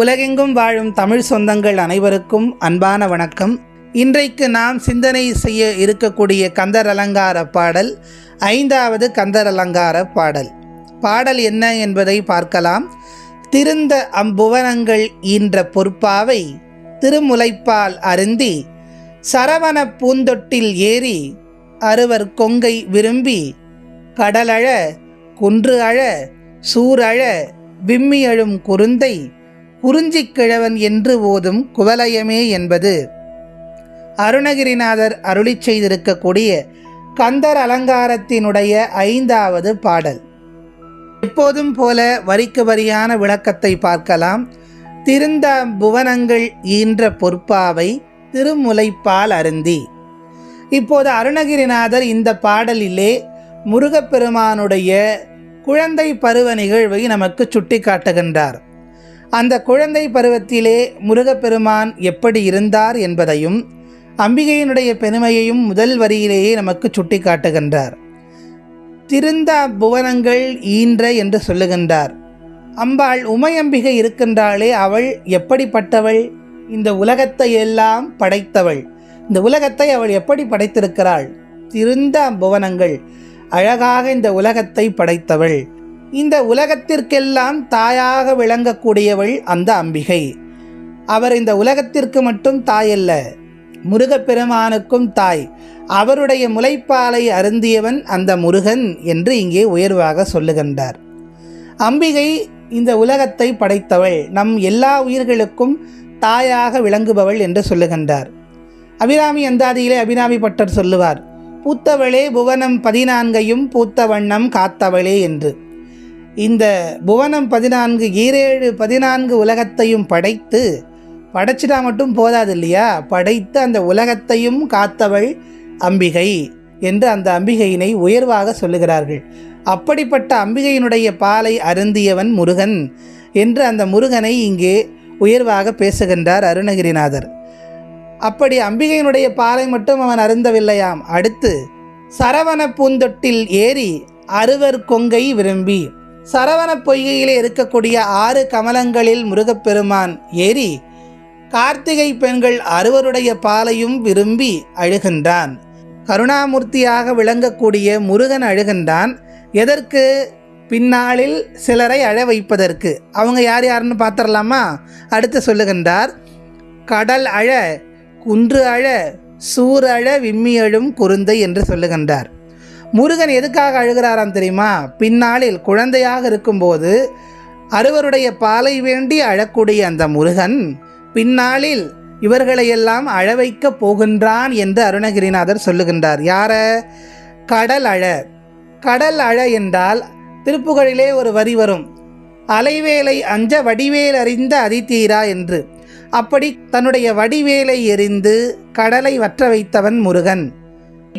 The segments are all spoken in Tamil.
உலகெங்கும் வாழும் தமிழ் சொந்தங்கள் அனைவருக்கும் அன்பான வணக்கம். இன்றைக்கு நாம் சிந்தனை செய்ய இருக்கக்கூடிய கந்தர் அலங்கார பாடல் ஐந்தாவது கந்தர் அலங்கார பாடல். பாடல் என்ன என்பதை பார்க்கலாம். திருந்த அம்புவனங்கள் ஈன்ற பொற்பாவை திருமுலைப்பால் அருந்தி சரவண பூந்தொட்டில் ஏறி அறுவர் கொங்கை விரும்பி கடலழ குன்று அழ சூரழ விம்மி அழும் குருந்தை குறிஞ்சிக் கிழவன் என்று ஓதும் குவலயமே என்பது. அருணகிரிநாதர் அருளிச் செய்திருக்கக்கூடிய கந்தர் அலங்காரத்தினுடைய ஐந்தாவது பாடல். எப்போதும் போல வரிக்கு வரியான விளக்கத்தை பார்க்கலாம். திருந்த புவனங்கள் ஈன்ற பொற்பாவை திருமுலைப்பால் அருந்தி. இப்போது அருணகிரிநாதர் இந்த பாடலிலே முருகப்பெருமானுடைய குழந்தை பருவ நிகழ்வை நமக்கு சுட்டி காட்டுகின்றார் அந்த குழந்தை பருவத்திலே முருகப்பெருமான் எப்படி இருந்தார் என்பதையும் அம்பிகையினுடைய பெருமையையும் முதல் வரியிலேயே நமக்கு சுட்டி காட்டுகின்றார் திருந்த புவனங்கள் ஈன்ற என்று சொல்லுகின்றார். அம்பாள் உமையம்பிகை இருக்கின்றாளே அவள் எப்படிப்பட்டவள்? இந்த உலகத்தை எல்லாம் படைத்தவள். இந்த உலகத்தை அவள் எப்படி படைத்திருக்கிறாள்? திருந்த புவனங்கள். அழகாக இந்த உலகத்தை படைத்தவள். இந்த உலகத்திற்கெல்லாம் தாயாக விளங்கக்கூடியவள் அந்த அம்பிகை. அவர் இந்த உலகத்திற்கு மட்டும் தாயல்ல முருகப்பெருமானுக்கும் தாய். அவருடைய முளைப்பாலை அருந்தியவன் அந்த முருகன் என்று இங்கே உயர்வாக சொல்லுகின்றார். அம்பிகை இந்த உலகத்தை படைத்தவள் நம் எல்லா உயிர்களுக்கும் தாயாக விளங்குபவள் என்று சொல்லுகின்றார். அபிராமி அந்தாதியிலே அபிராமி பட்டர் சொல்லுவார் பூத்தவளே புவனம் பதினான்கையும் பூத்த வண்ணம் காத்தவளே என்று. இந்த புவனம் பதினான்கு ஈரேழு பதினான்கு உலகத்தையும் படைத்து படைச்சிட்டா மட்டும் போதாது இல்லையா? படைத்து அந்த உலகத்தையும் காத்தவள் அம்பிகை என்று அந்த அம்பிகையினை உயர்வாக சொல்லுகிறார்கள். அப்படிப்பட்ட அம்பிகையினுடைய பாலை அருந்தியவன் முருகன் என்று அந்த முருகனை இங்கே உயர்வாக பேசுகின்றார் அருணகிரிநாதர். அப்படி அம்பிகையினுடைய பாலை மட்டும் அவன் அருந்தவில்லையாம். அடுத்து சரவண பூந்தொட்டில் ஏறி அறுவர் கொங்கை விரும்பி சரவண பொய்கையிலே இருக்கக்கூடிய ஆறு கமலங்களில் முருகப்பெருமான் ஏறி கார்த்திகை பெண்கள் அறுவருடைய பாலையும் விரும்பி அழுகின்றான். கருணாமூர்த்தியாக விளங்கக்கூடிய முருகன் அழுகின்றான். எதற்கு? பின்னாளில் சிலரை அழ வைப்பதற்கு. அவங்க யார் யாருன்னு பார்த்துடலாமா? அடுத்து சொல்லுகின்றார். கடல் அழ குன்று அழ சூர் அழ விம்மி அழும் குருந்தை என்று சொல்லுகின்றார். முருகன் எதுக்காக அழுகிறாராம் தெரியுமா? பின்னாளில் குழந்தையாக இருக்கும்போது அறுவருடைய பாலை வேண்டி அழக்கூடிய அந்த முருகன் பின்னாளில் இவர்களையெல்லாம் அழ வைக்கப் போகின்றான் என்று அருணகிரிநாதர் சொல்லுகின்றார். யார? கடல் அழ. கடல் அழ என்றால் திருப்புகழிலே ஒரு வரி வரும். அலைவேலை அஞ்ச வடிவேல் அறிந்த அதித்தீரா என்று. அப்படி தன்னுடைய வடிவேலை எறிந்து கடலை வற்ற வைத்தவன் முருகன்.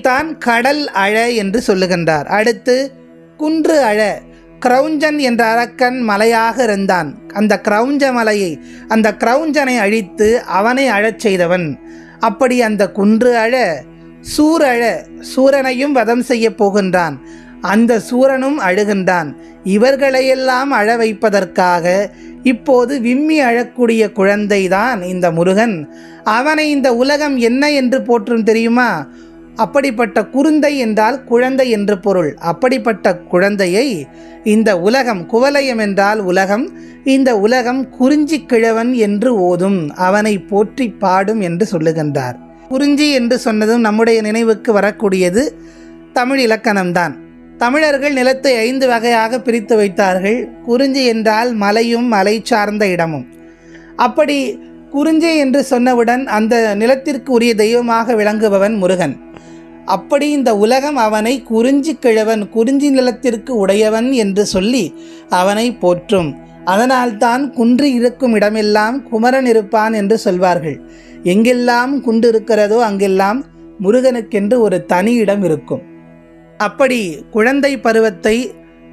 தான் கடல் அழ என்று சொல்லுகின்றார். அடுத்து குன்று அழ. கிரௌஞ்சன் என்ற அரக்கன் மலையாக இருந்தான். அந்த கிரௌஞ்ச மலையை அந்த கிரௌஞ்சனை அழித்து அவனை அழச் செய்தவன். அப்படி அந்த குன்று அழ சூரழ சூரனையும் வதம் செய்ய போகின்றான். அந்த சூரனும் அழுகின்றான். இவர்களையெல்லாம் அழ வைப்பதற்காக இப்போது விம்மி அழக்கூடிய குழந்தைதான் இந்த முருகன். அவனை இந்த உலகம் என்ன என்று போற்றும் தெரியுமா? அப்படிப்பட்ட குருந்தை என்றால் குழந்தை என்று பொருள். அப்படிப்பட்ட குழந்தையை இந்த உலகம் குவலயம் என்றால் உலகம் இந்த உலகம் குறிஞ்சி கிழவன் என்று ஓதும் அவனை போற்றி பாடும் என்று சொல்லுகின்றார். குறிஞ்சி என்று சொன்னதும் நம்முடைய நினைவுக்கு வரக்கூடியது தமிழ் இலக்கணம்தான். தமிழர்கள் நிலத்தை ஐந்து வகையாக பிரித்து வைத்தார்கள். குறிஞ்சி என்றால் மலையும் மலை சார்ந்த இடமும். அப்படி குறிஞ்சி என்று சொன்னவுடன் அந்த நிலத்திற்கு உரிய தெய்வமாக விளங்குபவன் முருகன். அப்படி இந்த உலகம் அவனை குறிஞ்சி கிழவன் குறிஞ்சி நிலத்திற்கு உடையவன் என்று சொல்லி அவனை போற்றும். அதனால்தான் குன்று இருக்கும் இடமெல்லாம் குமரன் இருப்பான் என்று சொல்வார்கள். எங்கெல்லாம் குன்று இருக்கிறதோ அங்கெல்லாம் முருகனுக்கென்று ஒரு தனி இடம் இருக்கும். அப்படி குழந்தை பருவத்தை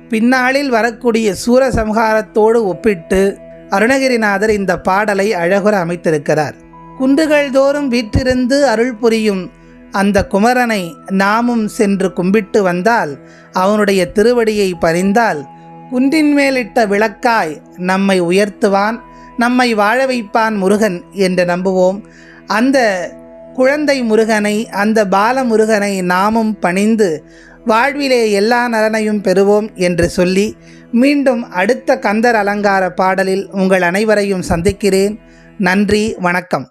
பின்னாளில் வரக்கூடிய சூரசம்ஹாரத்தோடு ஒப்பிட்டு அருணகிரிநாதர் இந்த பாடலை அழகுற அமைத்திருக்கிறார். குன்றுகள் தோறும் வீற்றிருந்து அருள் புரியும் அந்த குமரனை நாமும் சென்று கும்பிட்டு வந்தால் அவனுடைய திருவடியை பறிந்தால் குன்றின் மேலிட்ட விளக்காய் நம்மை உயர்த்துவான் நம்மை வாழ வைப்பான் முருகன் என்று நம்புவோம். அந்த குழந்தை முருகனை அந்த பால முருகனை நாமும் பணிந்து வாழ்விலே எல்லா நலனையும் பெறுவோம் என்று சொல்லி மீண்டும் அடுத்த கந்தர் அலங்கார பாடலில் உங்கள் அனைவரையும் சந்திக்கிறேன். நன்றி வணக்கம்.